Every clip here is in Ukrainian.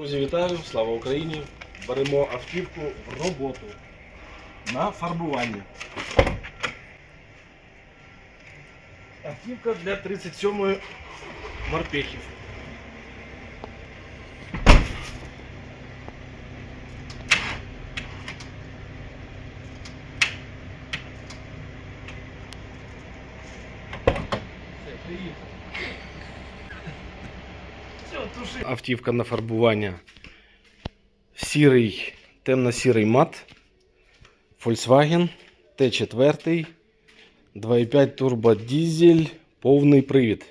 Друзі, вітаю! Слава Україні! Беремо автівку в роботу на фарбування. Автівка для 37-ї морпехів. Все, приїхав. Автівка на фарбування. Сірий, темно-сірий мат. Volkswagen Т4. 2,5 турбодизель. Повний привід.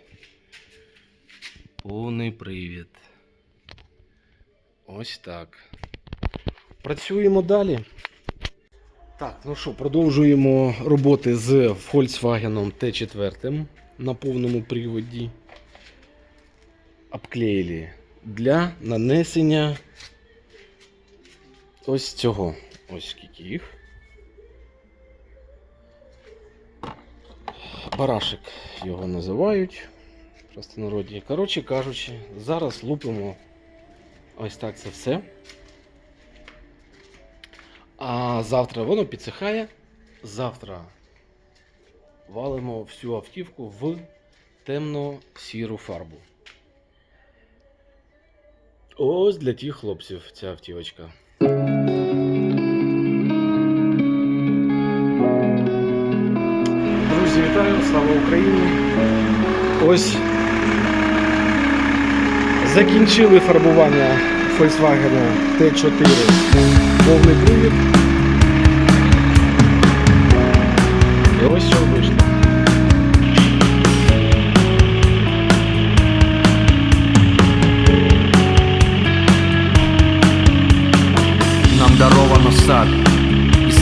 Повний привід. Ось так. Працюємо далі. Так, ну що, продовжуємо роботи з Volkswagen Т4 на повному приводі. Обклеїли для нанесення ось цього. Ось скільки їх. Барашек його називають. в Простонароді. Коротше кажучи, зараз лупимо ось так це все. А завтра воно підсихає. Завтра валимо всю автівку в темно-сіру фарбу. Ось для тих хлопців ця автівочка. Друзі, вітаю! Слава Україні! Ось закінчили фарбування Volkswagen T4 повний привід. І ось що вийшло.